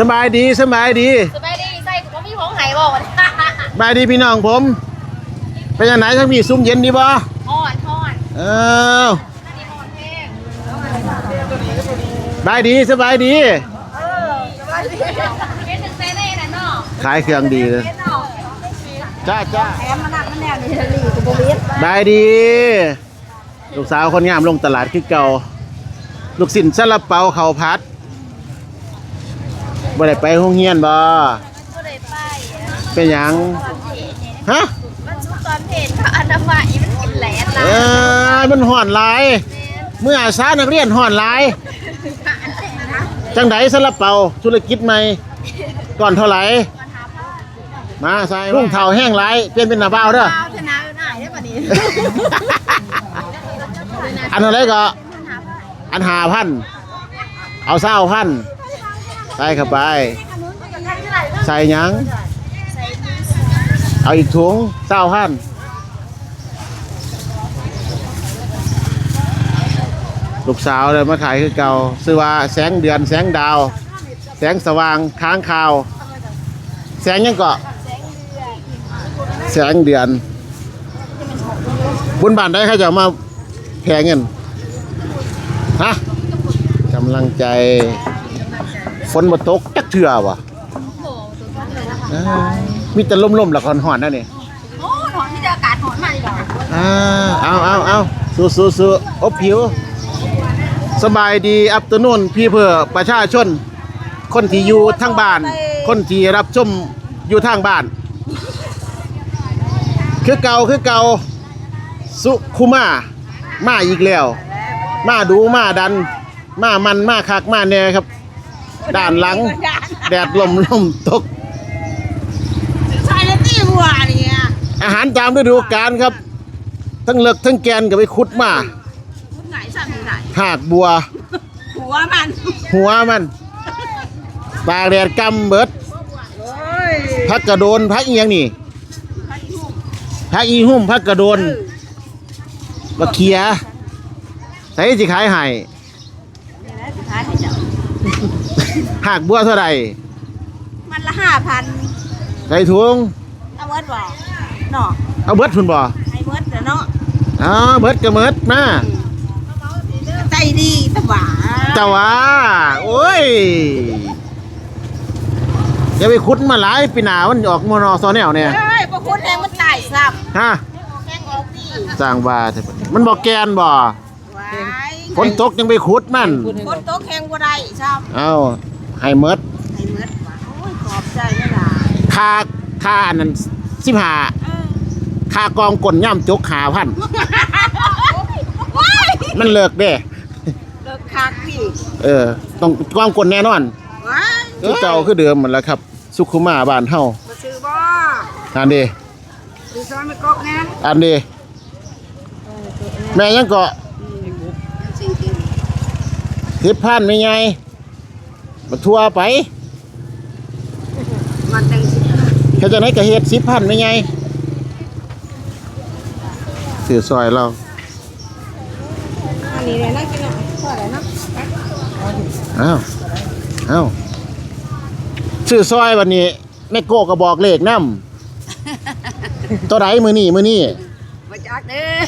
สบายดีสบายดีสบายดีใส่ผมมีของไหายบอกสบายดีพี่น้องผม เป็นยังไงทั้งมีซุ้มเย็นดีบ่ทอดทอดเอออันนี้ทอดแห้งสบายดีสบายดีเป็นถึงเซเน่น่ะเนาะขายเครื่องดีเลยเป็นเนาะจ้าจ้าแถมมันหนักมันแนวนี่ลีกูบ่วิทสบายดี ลูกสาวคนงามลงตลาดคือเก่า ลูกสินซาลาเปาเขาวพัด บ่ได้ไปโรงเรียนบ่ก็เลยไปเป็นหยังตอนเพจเนี่ยฮะมันชุกตอนเพจเขาอนามัยมันกินแหลนเอละอมันห่อนหลายเมื่ออาสานักเรียนห่อนหลายจังไดซาลาเปาธุรกิจใหม่ก่อนเท่าไหร่มาใส่รุ่งเท่าแห้งไรเปลี่ยนเป็นหน้าเบ้าเด้อข้าวชนะอยู่ไหนได้ป่ะนี้อันอะไรก็อันหาพันเอาเศร้าพัน ใส่เข้าไป ใส่หยัง เอาอีกถุงเศร้าพันลูกสาวเลยมาขายคือเก่าซื้อว่าแสงเดือนแสงดาว แสงสว่างค้างคาว แสงหยังเกาะแสงเดือนบุญบานได้เขาจะเอามาแพงเงินฮะกำลังใจ ฝนมาตกจักเถื่อวะอ่ามีแต่ล่มๆหลักหอนๆนั่นนี่โอ้หอนที่เจออากาศหอนมาดีกว่าอ่าเอาเอาเอาสู้สู้สู้อบผิว สบายดีอัปตนุนพี่เพื่อประชาชน คนที่อยู่ทางบ้าน คนที่รับชมอยู่ทางบ้าน คือเก่าคือเก่าสุคุมามาอีกแล้ว มาดูมาดัน มามันมาคักมาแน่ครับ ด้านหลัง แดดลมลมตก ใช่แล้วที่บัวเนี่ยอาหารตามฤดูกาลครับ ทั้งเลิกทั้งแกนก็ไปขุดมาพุดไหนสั่งไหนหากบัว หัวมันหัวมันตากแดดกำเบิดโอ้ยพักกระโดนพักอีหยังนี่พักอีหุ่มพักกระโดนบักเขียใส่สิขายให้ เนี่ยนะสุดท้ายให้เจ้า หากบัวเท่าไหร่มันละห้าพันใส่ถุงเอาเวิร์ดบอกเนาะเอาเบิดพุ่นบ่ให้เวิร์ดเดี๋ยวเนาะอ๋อเบิดก็เบิดมาใจดีสบายแต่ว่าโอ้ยอย่าไปขุดมาหลายปีหนามันออกมอนอซอแนวเนี่ยเฮ้ยพวกคุณแทงมันตายซ้ฮะำแทงออกดีสร้างว่าเถอะมันบอกแกนบ่ว้ายฝนตกยังไปขุดมันคนโต๊ะแข่งบ่ได้ซ้เอา ให้เมดำให้เวิร์ดว่ะโอ้ยขอบใจนะล่ะค่าค่าอันนั้นสิบห้าเออค่ากองกลย่ำจกหาพันว้ายมันเลิกเด้เลิกคักพี่เออ ต้องกองกลแน่นอนว้ายคือเก่าคือเดิมหมดแล้วครับ สุขุมาบ้านเฮามาซื้อบ่อันเดีซื้อซ้อนไม่กอกนะอันเดีแม่ยังเกาะจริงทิพพันไม่ไง มาทัวไปๆมันจังสิเขาจะไหนกระเฮ็ดสิบพันไม่ไงสื่อซอยเราอันนี้เลยน่ากินอะพอแล้วเนาะอ้าวอ้าวชื่อซอยวันนี้แม่โก้ก็บอกเลขนํตัวไหนมือนี่มือนี่มาจักเด้อ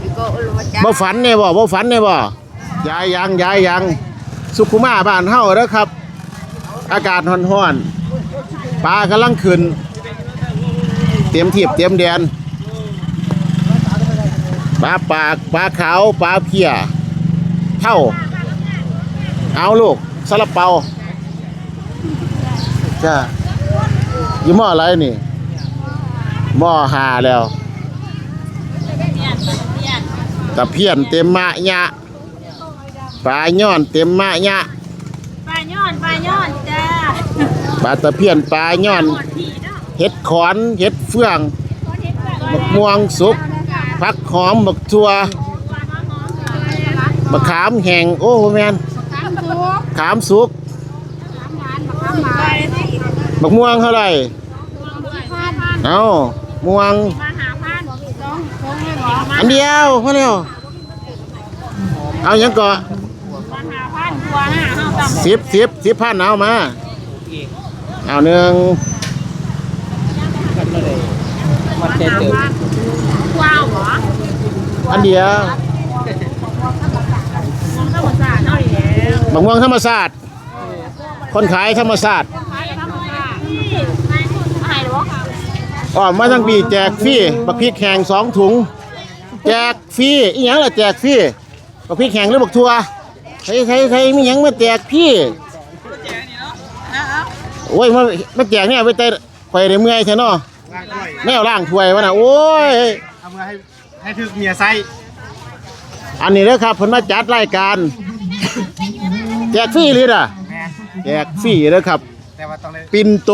พี่ก็อุลมาจักบ่ฝันเนี่ยบ่บ่ฝันเนี่ยบ่ยายยังยายยัง สุขุมาบ้านเฮาเด้อครับ อากาศร้อนๆปลากำลังขึ้น เตรียมทีบเตรียมแดนปลาปากปลาขาวปลาเพียเท่า เอาลูกซาลาเปาจ้ายี่หม้ออะไรนี่หม้อหาแล้วตะเพียนเต็มมะยะ ปลาย่อนเต็มมะยะปลาย้อนปลาย้อนจ้าปลาตะเพียนปลาย่อนเห็ดขอนเห็ดเฟืองบักม่วงสุกผักหอมบักทัวบักขามแห้งโอ้โหแมนตามตัวขามสุกตามมาบักม่วงเท่าไหร่เอาม่วงมาหาพันสองสองเลยเหรออันเดียวพอแล้วเอาหยังก่อมาหาพันตัวหน้าห้าตำสิบสิบสิบพันเอามาเอาหนึ่งมันเต็มเต็มว้าวเหรออันเดียวข้าวหมูสาเนาะอีแล้วมะม่วงธรรมศาสตร์คนขายธรรมศาสตร์ขายข้าวหมูสาอะไรหรออ๋อมาทั้งปีแจกฟรีบักพริกแห้งสองถุง แจกฟรีอีหยังล่ะแจกฟรีบักพริกแห้งหรือบักทั่ว ใส่ใส่ใส่มีหยังมาแจกพี่โอ้ยมามาแจกเนี่ยไปเตะไปได้เมื่อยแท้เนาะล้างถ้วยแนวล่างถ้วยวะน่ะโอ้ย เอามือให้ให้ถึกเมียไส้อันนี้เด้อครับเพิ่นมาจัดรายการ แจกฟรีเลยอะแม่แจกฟรีเด้อครับ แต่ว่าต้องเลยปินโต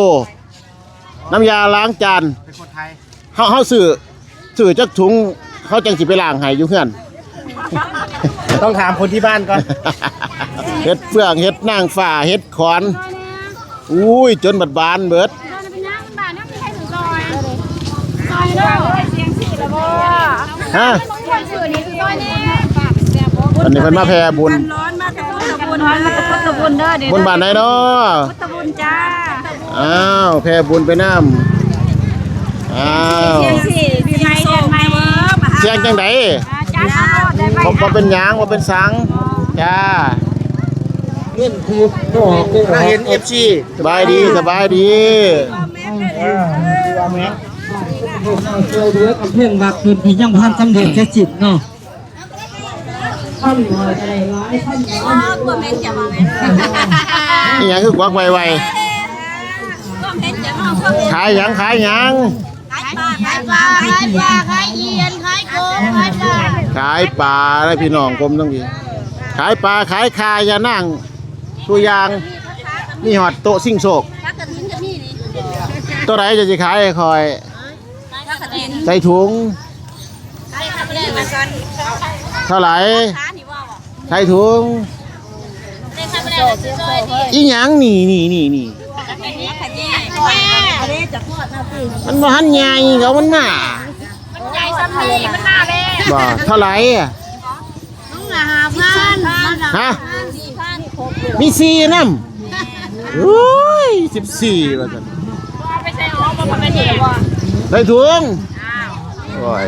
น้ำยาล้างจานเป็นคนไทยเฮาเฮาซื้อซื้อจักถุงเขาจังสิไปล้างให้อยู่เฮือน ต้องถามคนที่บ้านก่อนเฮ็ดเฟืองเฮ็ดนางฟ้าเฮ็ดขอนอุ้ยจนบัดบานเบิดเป็นย่างบานนั่งไม่ใช่ถึงซอยซอยเนาะเสียงสี่แล้วบ่ฮะต้องควรสื่อนี่คือซอยนี่อันนี้เพิ่นมาแผ่บุญร้อนมาตะพุตะบุญร้อนมาตะพุตะบุญเด้อเดี๋ยวบุญบ้านไหนเนาะตะบุญจ้าอ้าวแผ่บุญไปน้ำอ้าวเสียงสี่ปีใหม่เดือนใหม่เวิร์บเสียงจังได จ้าได้ไปบ่เป็นหยังบ่เป็นสังจ้าเงินคือโอ้เราเห็นเอฟซีสบายดีสบายดีว่าม่ช่วยเลือกับเพื่อนบักคืนที่ยังพันสำเร็จแค่จิตเนาะท่านหน่อยใจร้ายท่านร้ายกลัวเม็ดจะมาเม็ดนี่ยังคือกวักไวกลัวขายยังขายยังขายปลาขายปลาขายปลาขายเยียนขายโกงขายปลา ขายปลาแล้วพี่น้องผมต้องดีขายปลาขายคาอย่านั่งตัวอย่างมีหอดโต๊ะซิ่งโศกถ้ากระถินจะมีนี่ตัวไหนจะสิขายให้คอยถ้ากระถินใส่ถุงขายกระถินมาก่อนเท่าไหร่ขานี่ว่าบ่ใส่ถุงได้ขายไปแล้วซื้อซอยนี่อีหยังนี่นี่นี่นี่อันนี้ขายแย่อันนี้จะพอดนะพี่มันบ่หันใหญ่เขามันมามันใหญ่ซ้ำนี่มันหน้าแม่ บ่เท่าไหร่อะน้องหาพันฮะสี่พันมีสี่นำโอ้ย14ว่าซั่นไปใส่อ๋อมาพันกันเย่บ่ใส่ถุงอ้าวโอ้ย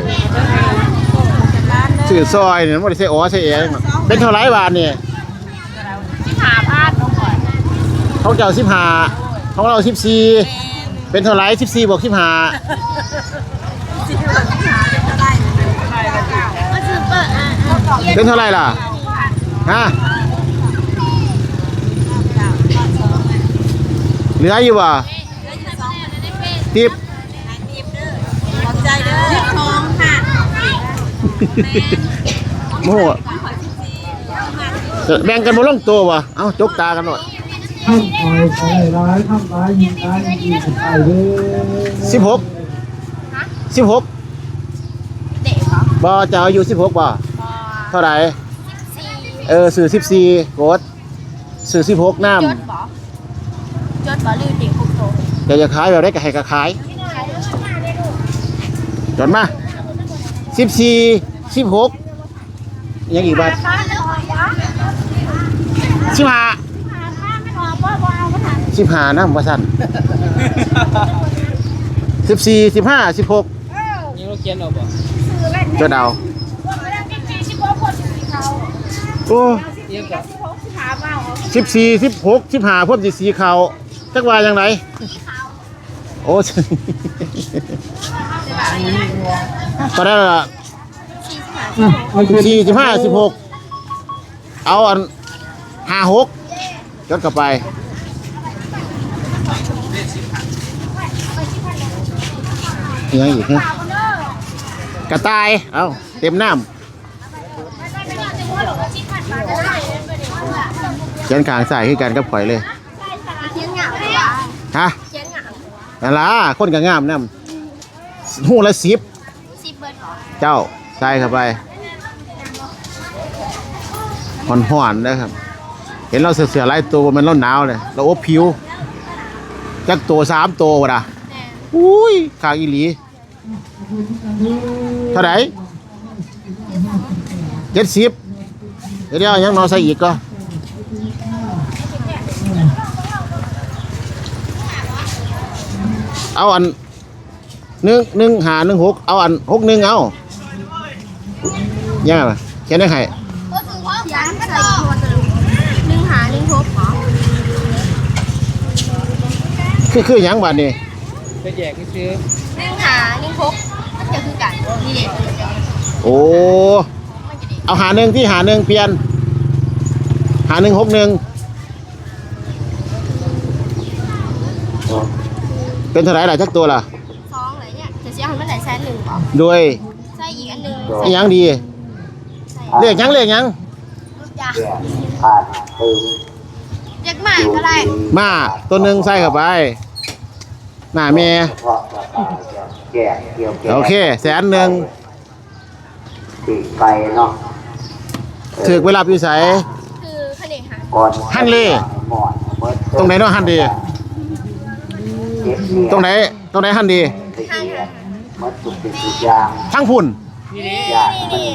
ซื้อซอยเนี่ยบ่ได้ใส่อ๋อใส่แอหรอกเป็นเท่าไหร่บาทนี่ที่หาพันน้องก่อนของเจ้าสิบห้าของเราสิบสี่เป็นเท่าไหรสิบสี่บวกสิบห้า ก็ซื้อเปิดอะ เป็นเท่าไหรล่ะฮะเหลืออยู่บ่ติบขอบใจเด้อสิบทองค่ะโมโหแบ่งกันบ่ลงตัวบ่เอ้าจกตากันหน่อยท่านคอยใจร้ายท่านร้ายยิงร้ายยิงสุดท้ายเด้อสิบหกสิบหกเด็กเหรอบ่เจ้าอายุสิบหกบ่บ่ เท่าไหร่สี่เออสื่อสิบสี่โกดสื่อสิบหกน้จดบ่จดบ่ลืมเด็กคุกโตำเดี๋ยวจะขายแบบได้ก็ให้ก็ขายจดมาสิบสี่สิบหกยังอีกบัตรค่าไม่พอวะสิบห้าค่าไม่พอบ่บ่เอาก็ทันสิบห้านะว่าสั้นสิบสี่สิบห้าสิบหกนี่เราเขียนเอาบ่ซื้อเล่นจดเอาว่าไม่ได้จริงๆที่บ่คนสีเขา โอ้เรียกกับที่พกที่หาเมาเอาสิบสี่สิบหกสิบห้าพวกสิสีเขาจักว่าอย่างไรโอ้ตอนนั้นละอะเอาคืนสี่สิบห้าสิบหกเอาอันห้าหกจดกลับไปยังอีกฮะกระต่าย เอาเต็มน้ำ เขียนขางใส่คือกันกับข่อยเลยเชียงเหงาเลยวะฮะเชียงเหงานั่นล่ะคนก็งามน้ำหูละสิบสิบเบิร์ดหรอเจ้าใส่เข้าไปหอนหอนๆนะครับ เห็นเราเสือๆไล่ตัวมันเราหนาวเลยเราอบผิวจักตัวสามตัววะนะอุ้ยขางอีหลี เท่าไหร่เจ็ดสิบ เดี๋ยวยังนอนใส่อีกก็เอาอันหนึ่งหนึ่งหาหนึ่งหกเอาอันหกหนึ่งเอาเนี่ยล่ะเขียนได้ไงให้คือคือยังบัดนี่จะแยกไม่ซื้อหนึ่งหานึ่งหกมัจะคือกันนี่โอ้ เอาหาหนึ่งที่หาหนึ่งเปลี่ยน หาหนึ่งหกหนึ่งเป็นเท่าไหร่ล่ะจักตัวล่ะสองเลยเนี่ยจะเสียให้มันไหนแสนหนึ่งเหรอโดยใส่อีกอันหนึ่งอิหยังดีเลขหยังเลขหยังจ้ะเรียกหมาก็ได้มาตัวหนึ่งใส่เข้าไป หน้าเมย์แก่เกี่ยวแก่โอเค แสนหนึ่งปีกไก่เนาะ ถึกเวลาพิสัยคือขนมหาก่อนฮันเล่หมอนเบิดตรงไหนเนาะฮันดีเก็บเนี่ยตรงไหนตรงไหนฮันดีห้างหาหมัดทุกสิ่งทุกอย่างทั้งพุ่นอยากนี่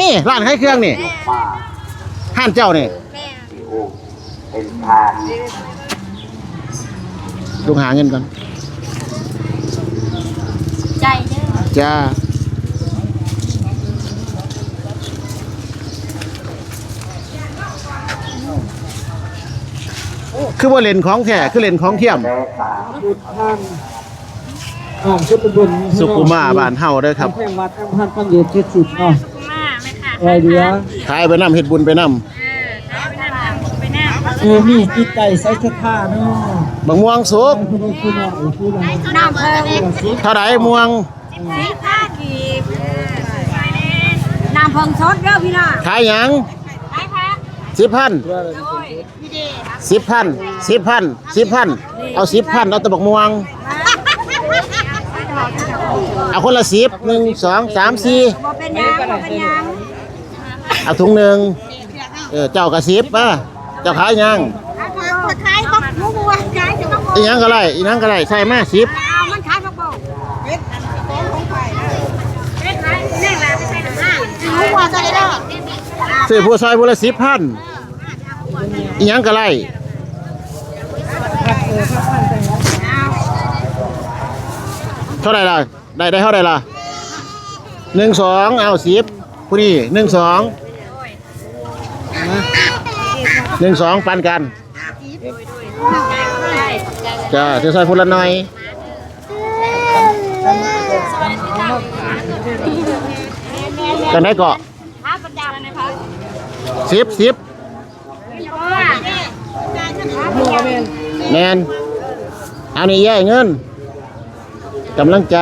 นี่ร้านขายเครื่องนี่แม่มากห้านเจ้านี่แม่ที่โอ้เป็นทานลุงหาเงินก่อนใจเด้อจ้า คือว่าเลนของแท้คือเลนของเทียมแต่ตาพุทธันอ่านพุทธบุญสุกุมาบ้านเฮาเด้อครับแข่งวัดอัมพันธ์ปัญญาเจ็ดสิบเนาะมาไม่ค่ะไอเดียขายไปนำเฮ็ดบุญไปนำเออไปนั่งไปนั่งเออมีจิตใจใส่ศรัทธาเนาะบักม่วงสุกผู้ใดผู้หนึ่งผู้ใดน้ำเพิ่มอีกเท่าไหร่ม่วงสิบห้ากีบน้ำเพิ่งสดเด้อพี่น้องขายหยังไปค่ะสิบพันโอ้ยพี่เดช สิบพันสิบพันสิบพันเอาสิบพันเอาแตะบักม่วง เอาคนละสิบหนึ่งสองสามสี่บ่เป็นยังบ่เป็นยังเอาถุงหนึ่งเออเจ้ากระสิบป่ะเจ้าขายหยังขายบักมูบัวขายจะบักบัวอีหยังก็ไรอีหยังก็ไรใช่มาสิบเอามันขายบักบัวเป็ดของของไผ่เป็ดขายแน่ละใส่น้ำห้ามูบัวใส่เด้อซื้อผู้ซอยผู้ละสิบพัน อีหยังก็ไรเท่าไหร่ล่ะ ได้ได้เท่าไหร่ล่ะหนึ่งสองเอาสิบผู้นี้หนึ่งสองหนึ่งสองปันกันจ้าจะใส่คนละหน่อยจังได้เกาะพระประจำนะคะสิบสิบ เพราะว่า แมนเอานี่แย่เงินกำลังใจ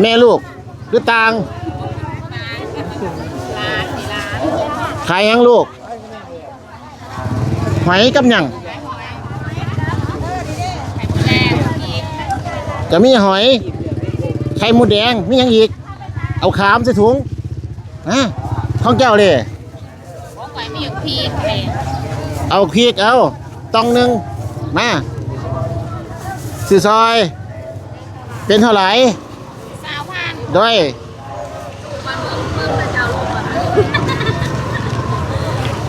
แม่ลูกหรือต่างขายยังลูกหอยกับยังจะมีหอย ไข่หมูแดง มียังอีก เอาขามใส่ถุงอะของเจ้าเลย พีเลยเอาพริกเอาตองหนึ่งมาสื่อซอย เป็นเท่าไหร่สาวพันด้วย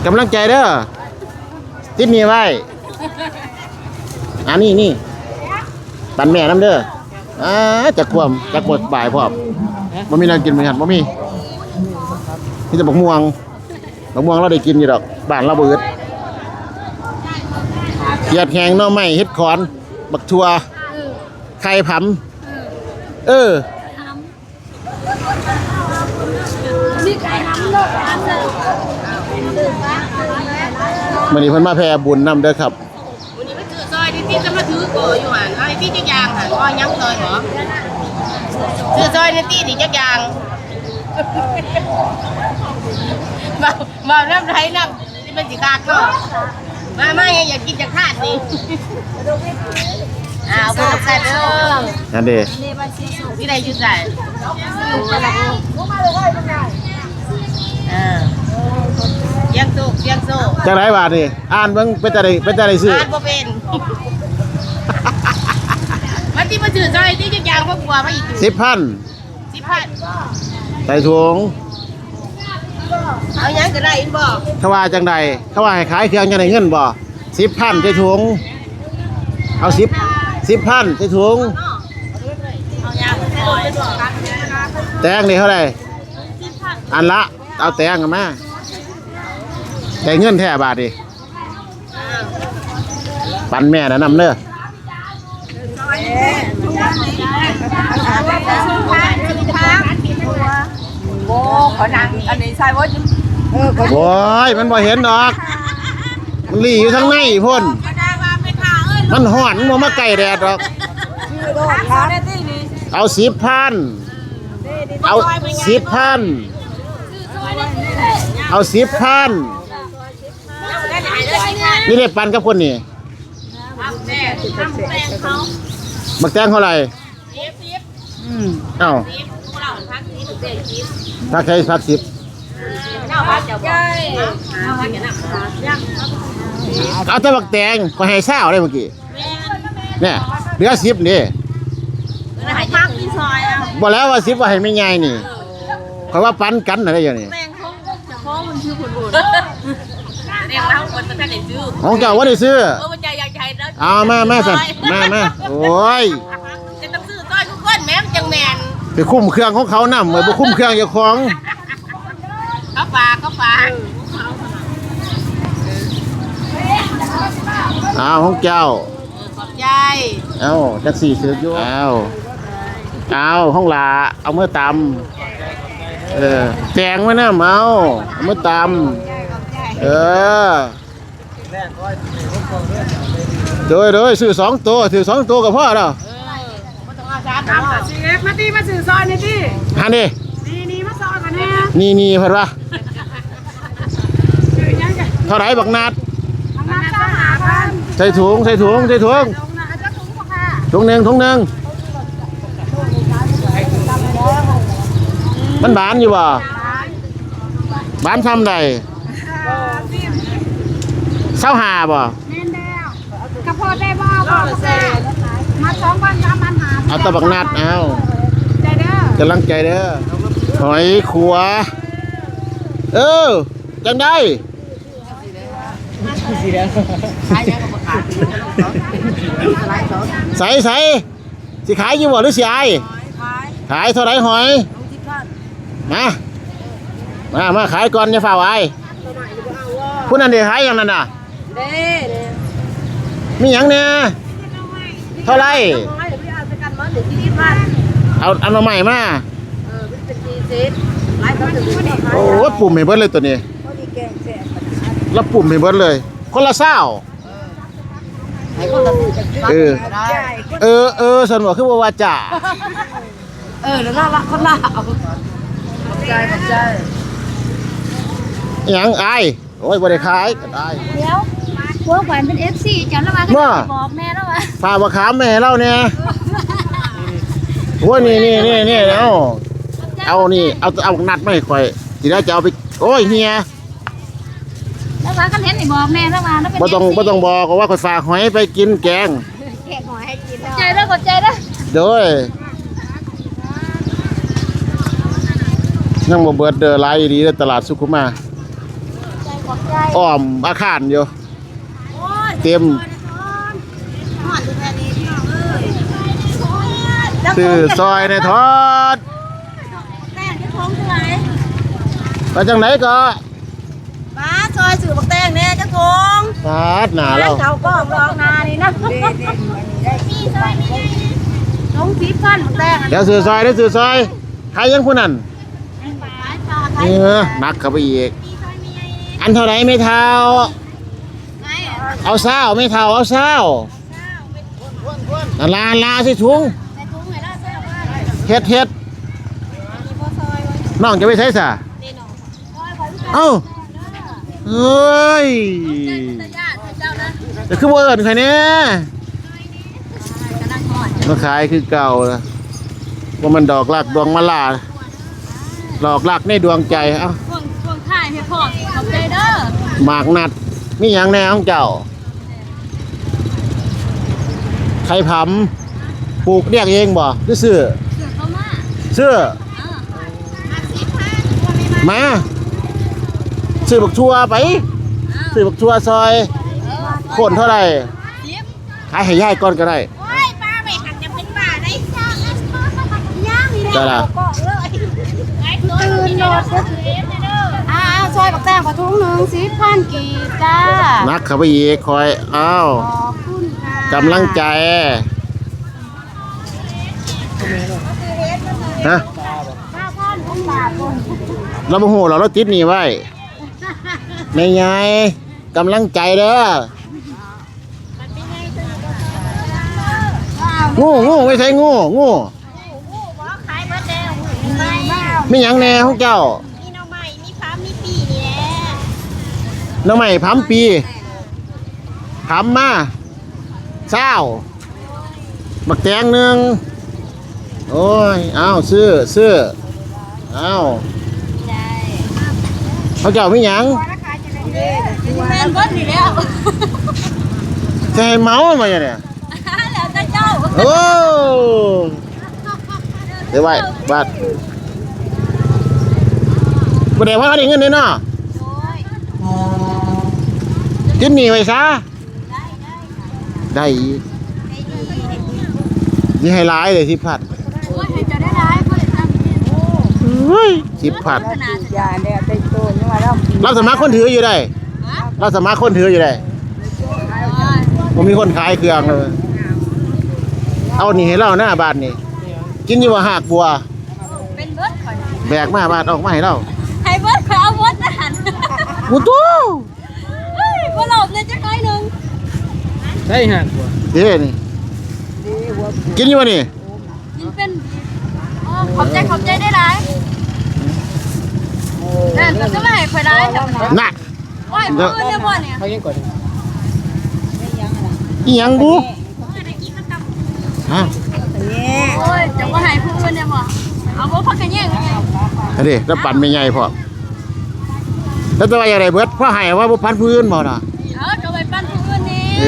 กำลังใจเด้อติดมีไว้อันนี้นี่ปันแม่น้ำเด้ออ่าจะควมจะกดบ่ายพร้อมบ่มีแนวกินเหมือนกันบ่มีนี่จะบักม่วง บักม่วงเราได้กินอยู่ดอกบ้านเราเบิดเกียดแหงหน่อไม้เฮ็ดขอน บักทัวไข่ผำเออนี่ไก่ทำเลิกทำเลยมื้อนี้เพิ่นมาแผ่บุญนำเด้อครับวันนี้มาถือซอยที่ที่จะมาถือโกอยู่หันไอะไรที่จักยางหันซอยยังซอยเหรอถือซอยในที่นี่จักยาง มามาน้ำไรน้ำที่มันสิขาก็มามาอยากกินจะขาดนี่อ้าวเพิ่มใส่เพิ่มนั่นเด้ที่ใดจุดใส่อ่าเสียังโซ่เสียังโซ่จังไดบาทนี่อ่านเบิ่งเป็นจังไดเป็นจังไดซื้อขาดบ่เป็นมันที่มาถือซอยที่จักยางพวกบัวมาอีก10,000สิบพันใส่ถุง เอายังก็ได้อินบอกเขาว่าจังใดเขาว่าให้ขายเครื่องจังไดเงินบ่สิบพันใส่ถุงเอาสิบสิบพันใส่ถุงเอายางให้ลงไปบอกกันแตงนี่เท่าไหร่อันละ เอาแตงกันมาได้เงินแท้บาทดิปันแม่นะนำเน้อ ขอนังอันนี้ใช่ว่าเออขอโอ้ยมันบ่เห็นดอก มันหลีอยู่ทางในพ่นก็ได้ว่าไม่ท่าเอ้ยมันห่อนมันบ่มาไก่แดดดอก ชื่อโดดครับได้ที่นี่เอาสิบพัน เอาสิบพัน เอาสิบพัน ได้ไหนได้ไงนี่ได้ปันกับคนนี่ครับแม่ทำแปลงเขาบักแตงเท่าไหร่ซีฟซีฟเอ้า ซีฟพวกเราพักซีฟเด็กซีฟ พักใช้พักสิบเจ้าพักจะบอกเอาพักจะนับยังเอาแต่บักแตงก็ให้เศร้าได้เมื่อกี้เนี่ยเหลือสิบนี่ยบอกแล้วว่าสิบว่าให้ไม่ง่ายนี่เขาว่าปั้นกันอะไรอย่างนี้แปลงเของมันชื่อผลบุญเรียกแล้วคนจะท่านได้ซื้อของเจ้าว่าได้ซื้อเออมันใจอยากใจแมามาสันมามาโอ้ย ไปคุ้มเครื่องของเขานำเหมือนไปคุ้มเครื่องเจ้าของเขาฝากเขาฝากเอาของเจ้าขอบใจเอาจักสี่ซื้ออยู่เอาเอาห้องลาเอาเมื่อตำเออแจงไว้นะเมาเอามื่อตำเออโดยโดยซื้อสองตัวซื้อสองตัวกับพ่อเนาะ ไม่ต้องเอาสามเอาสิเอฟมาตีมาสื่อซอยนี่ที่ฮันดินี่นี่มาซอยกันแน่นี่นี่เพิ่นว่าสื่อยังไงเท่าไหร่บักนาดทางนั้นก็หาพันใส่ถุงใส่ถุงใส่ถุงตรงนั้นจะถุงบ่ค่ะถุงหนึ่งถุงหนึ่งมันบานอยู่บ่บานทำใดเศร้าหาบ่แม่นแล้วกระเพาะได้บ่บ่แซ่มาสองพันสามพันหา เอาตะบักนัดเอาใจเด้อกำลังใจเด้อหอยขัว เออจังได้ใส่ใส่สิขายอยู่บ่หรือสิอายขายเท่าไหรหอยมามามาขายก่อนอย่าฝ่าไว้ผู้นั้นเดี๋ยวขายอย่างนั้นน่ะเด้เด้มีอย่างเนี่ยเท่าไหร เอาเอาหน่อใหม่มาเออเป็นสี่สิบหลายคนถึงนี่ค่ะโอ้ยปุ่มให้เบิดเลยตัวนี้เขาดีแกงแซ่บแล้วปุ่มให้เบิดเลย คนละเศร้าให้คนละเออเออเออสนว่าคือว่าว่าจ่าเออแล้วน่ารักคนละเอาขอบใจขอบใจอหยังอายโอ้ยบ่ได้ขายก็ได้เดี๋ยวพวกแหวนเป็น FC จำแล้วมาว่าบอกแม่แล้วว่าฝากมาขามแม่เราเนี่ย โอ้ยนี่นี่นี่นี่เอาเอานี่เอาเอานัดไม่ค่อยทีแรกจะเอาไปโอ้ยเฮียแล้วว่ากันเห็นไอ้บอกแม่แล้วว่าแล้วเป็นบ่ต้องบ่ต้องบอกว่าค่อยฝากหอยไปกินแกงใจแล้วกดใจแล้วโดยยังบ่เบิดเด้อหลายอีหลีเด้อตลาดสุขุมาใจขอบใจอ้อมอาคารอยู่เต็ม ซื้อซอยในทอดแป้งจะท้องเท่าไหร่ไปจังไหนก็ป้าซอยสื่อบักแตงเนี่ยจะทงฟาดหนาเราเขาก็รองนานี่นะมีซอยมีท้องทิพย์พันบักแตงเดี๋ยวซื้อซอยเดี๋ยวซื้อซอยใครยังผู้นั้นเออหนักเข้าไปอีกอันเท่าไหร่ไม่เท่าเอาเศร้าไม่เท่าเอาเศร้าลาลาสิถุง เฮ็ดเฮ็ดน้องจะไปใช้สะเอ้าเฮ้ยแต่คือว่าเอิญใครเนี่ยมาขายคือเก่านะว่ามันดอกลักดวงมะลาดอกลักในดวงใจเอ้าพวงพวงถ่ายให้พ่อขอบใจเด้อหมากนัดมีอย่างแน่ของเจ้าใครผำปลูกเรียกเองบ่หรือซื้อเสือเข้ามา ซื้อมาซื้อบักทั่วไปซื้อบักทั่วซอยเโคนเท่าไหร่ขายให้ยายก่อนก็ได้โอ้ยป้าไปหันจะเป็นบ้าได้ย่างนี่ได้ละตื่นโหลดอ่าซอยบักแตงขอถุงหนึ่งสิพันกีบจ้านักเข้าไปอีกคอยอ้าวขอบคุณค่ะกำลังใจ ฮะป้าพันของบาทคนเราโมโหเราเราติดหนี่ไว้ไม่ไงกำลังใจเด้องูงูไม่ใช่งูงูขายเบอร์เดลไม่ไม่หยังแน่ของเจ้ามีน้องใหม่มีฟ้ามีปีนี่แหละน้องใหม่พัมปีพัมมาเศร้าบักแตงหนึ่ง โอ้ยเอาซื้อซื้อเอาเขาเจ้าไม่หยังแม่นเบิร์ดนี่แล้วจะให้เมามาอย่างเนี่ยแล้วแต่เจ้าโอ้เดี๋ยวไว้บัดบ่ได้ว่าเขาได้เงินเลยเนาะกินหนีไว้ซะได้อีกนี่ให้ร้ายเลยสิพัด โอ้ยจะได้ร้ายก็เลยทำ เฮ้ยสิพัดขนาดยาเนี่ยได้โตนี่มาแล้วเราสามารถคนถืออยู่ได้เราสามารถคนถืออยู่ได้ผมมีคนขายเครื่องเลย เอานี่ให้เราหน้าบ้านนี่ กินอยู่ว่าหากบัว เป็นเบิร์ดข่อยแบกมาบ้านออกมาให้เราให้เบิร์ดข่อยเอาเบิร์ดนะหันกูตู้เฮ้ยบ่หลบเลยจะน้อยหนึงใช่หักบ่เด้นี่กินอยู่วะนี่ กินเป็นอ๋อขอบใจขอบใจได้ร้ายนั่นก็จะไม่ให้ข่ อยร้ายจังนะน่ะโอ้ยมือเนี่ยบ่เนี่ยเขายังก่อนอีหยังบูฮะโอ้ยจะบ่ให้ผู้อื่นเนี่ยบ่เอาบ่พักกันแย่งไงอันนี้แล้วปั่นไม่ใหญ่พอแล้วจะว่าอย่างไรเบิดพ่อให้ว่าบ่พันพื้นบ่น่ะเออก็ไปปั้นผู้นนี่เอ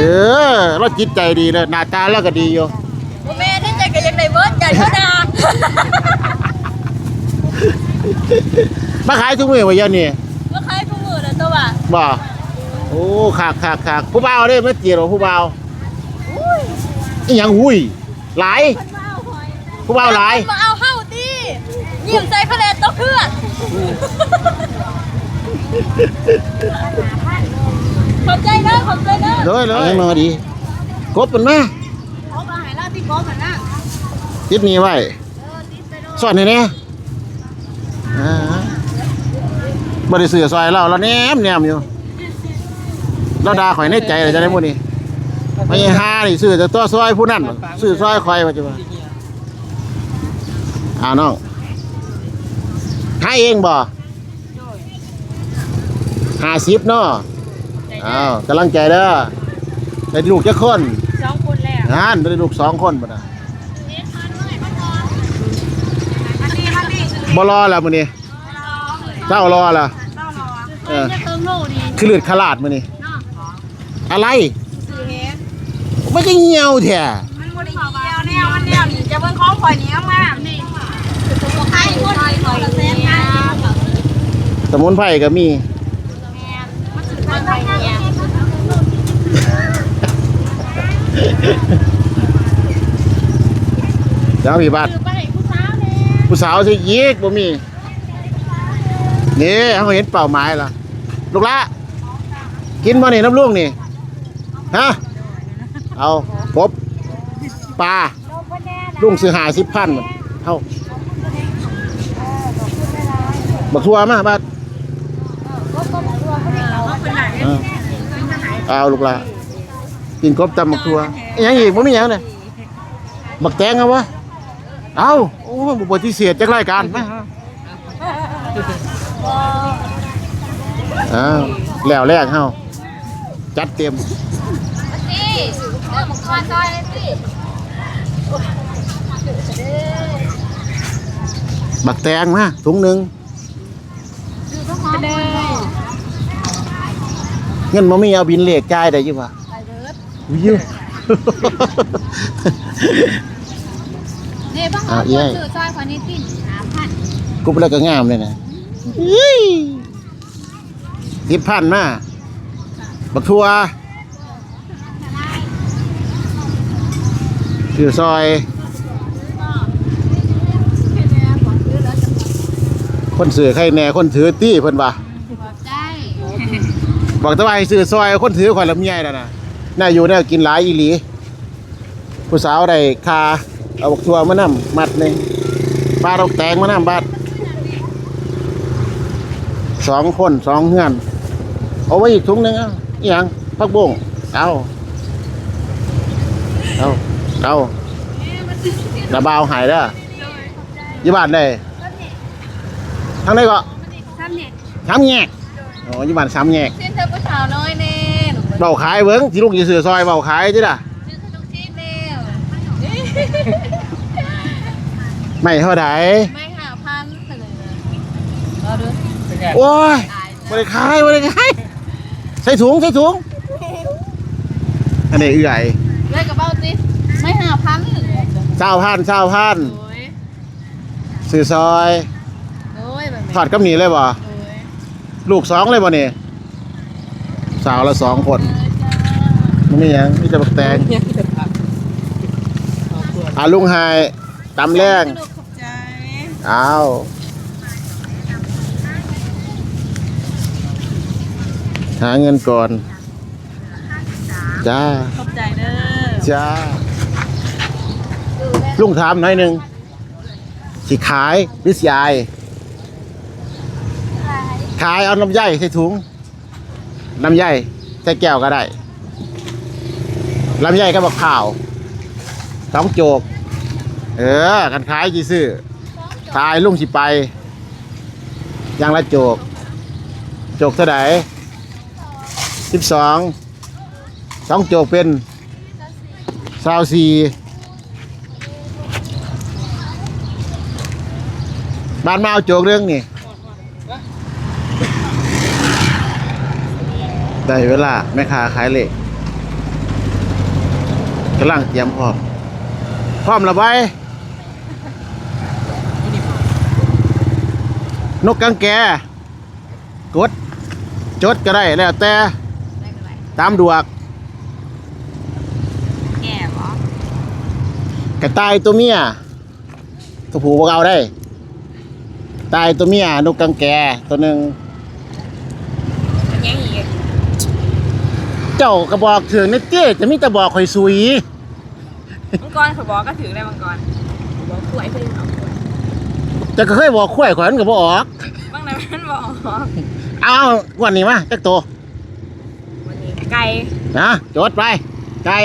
อเราจิตใจดีเลยหน้าตาเราก็ดีอยู่บ่แม่ที่ใจก็ยังได้เบิร์ดใจเขาด่ามาขายทุกมื้อว่าอย่างนี้บ่ขาย อื่นน่ะตัวว่าบ่โอ้ขากขากขากผู้บ่าวเด้มาเจียรผู้บ่าวอีหยังหุยหลายผู้บ่าวหลายมาเอาเฮาติยิ้มใส่คะแนนตัวเพื่อนขอบใจเด้อขอบใจเด้อเลยเลยยังนอดีกบมันมาเขามาให้ลาที่กอมันนะติดหนี้ไว้สอนให้แน่อ่า บ่ได้ซื้อซอยเราเราแนมแนมอยู่ เราด่าข่อยในใจเลยจะได้หมดนี่ไม่ใช่หานี่ซื้อแต่ตัวซอยผู้นั้นซื้อซอยข่อยว่าจะว่าอ่าน้องหาเองบ่หาสิบเนาะอ้าวกำลังใจเด้อได้ลูกจะคนสองคนแล้วงานได้ลูกสองคนบ่นะอันนี้อันนี้บ่รอแล้วมื้อนี้เจ้ารอแล้ว เออจะเติมโลดีคือเลือดขลาดมื้อนี้อะไรสื่อเฮ็ดไม่จะเหี่ยวแท้มันบ่ได้เดียวแนวมันแนวนี่จะเบิ่งของข่อยเหนียวมากนี่ให้คนข่อยละแสนนะสมุนไพรก็มี มันสิข่อยข่อยเนี่ยเจ้าพี่บัดคือไปให้ผู้สาวแน่ผู้สาวสิยีกบ่มีนี่เฮาเห็นเป้าหมายล่ะ ลูกละกินบ่นี่น้ำลูกนี่ฮะเอาปบปลาลุงซื้อหาสิบพันเท่าบักทัวมาบัดเออเอาลูกละกินกบตำบักทัวอิหยังอีกบ่มีหยังเลยบักแตงเอาวะเอาโอ้บ่ปฏิเสธจากรายการม อ้าวแล้วแรกเฮาจัดเต็มสิเริ่มก่อนซอยเลยสิบักแตงมาถุงหนึ่งไปเลยเงินบ่มีเอาบินเลขจ่ายได้อยู่ปะอุ้ยเนี่ยบ้างอะเอาเอ้ยสื่อซอยคนนี้ตินสามพันกูไปแล้วก็งามเลยนะสิ ทิพพันธ์มาบักทัวคือซอย คนสื่อใครแน่คนถือตี้เพิ่นวะบอกตะวันสื่อซอย คนถือขวัยลำไยแล้วนะน่าอยู่น่ากินหลายอีหลี ผู้สาวไดคาเอาบักทัวมานำมัดหนึ่งปลาดอกแตงมานำบาดสองคนสองเฮือน เอาไว้อีกถุงหนึงเอะอีหยังผักบุ้งเอาเอาเอาระบาวหายเด้อยี่บาทได้ทางไหนก็ทำเนี่ยสามแยกอ๋อยี่บาทสามแยกเส้นเธอผู้สาวน้อยแน่หนูเบาขายเบิ้งที่ลูกจะซื้อซอยเบาขายจิล่ะซื้อขนมจีนแล้วไม่เท่าไหร่ไม่หาพันเลยรอดูโอ้ยบริขายบริขาย ใส่ถุงใส่ถุงอันนี้เอื่อยเลยกับเบ้าจิไม่หาพันเศร้าพันเศร้าพันโอ้ยซื้อซอย โอ้ยแบบถอดกับหนีเลยบ่โอ้ยลูกสองเลยบ่นี่สาวละสองคนมันนี่ยังนี่จะบักแตงอาลุงไฮตำแรงลูกขอบใจ อ้าว หาเงินก่อน จ้า ขอบใจเด้อจ้า ลุงถามหน่อยหนึ่งสิขายหรือสิยาย ขายเอาน้ำใยใส่ถุง น้ำใยใส่แก้วก็ได้ลำไยก็บอกข่าวสองโจก เออกันขายจีซื้อขายลุงสิไปอยังละโจก โจกเท่าไหร่ สิบสองสองโจกเป็นสาวสี่บ้านมาเอาโจกเรื่องนี่ได้เวลาแม่ค้าขายเหล็กกำลังเตรียมพร้อม พร้อมแล้วไปนกกังแก กด จดก็ได้แล้วแต่ ตามดวกแก่บ่กระต่ายตัวเมียตัวผู้พวกเอาได้ตายตัวเมียนกกังแกตัวหนึ่งยังอีกเจ้ากระบอกถึงนี่เจ๊จะมีแต่บอกคอยซุยมังกรเขาบอกก็ถือได้มังกรบอกกล้วยเพิ่นเอากล้วยจะก็เคยบอกข่อยข่อยมันก็บออกบางนั้นมันบอกเอาวันนี้มาจักตัววันนี้ ไก่ นะจดไป ไก่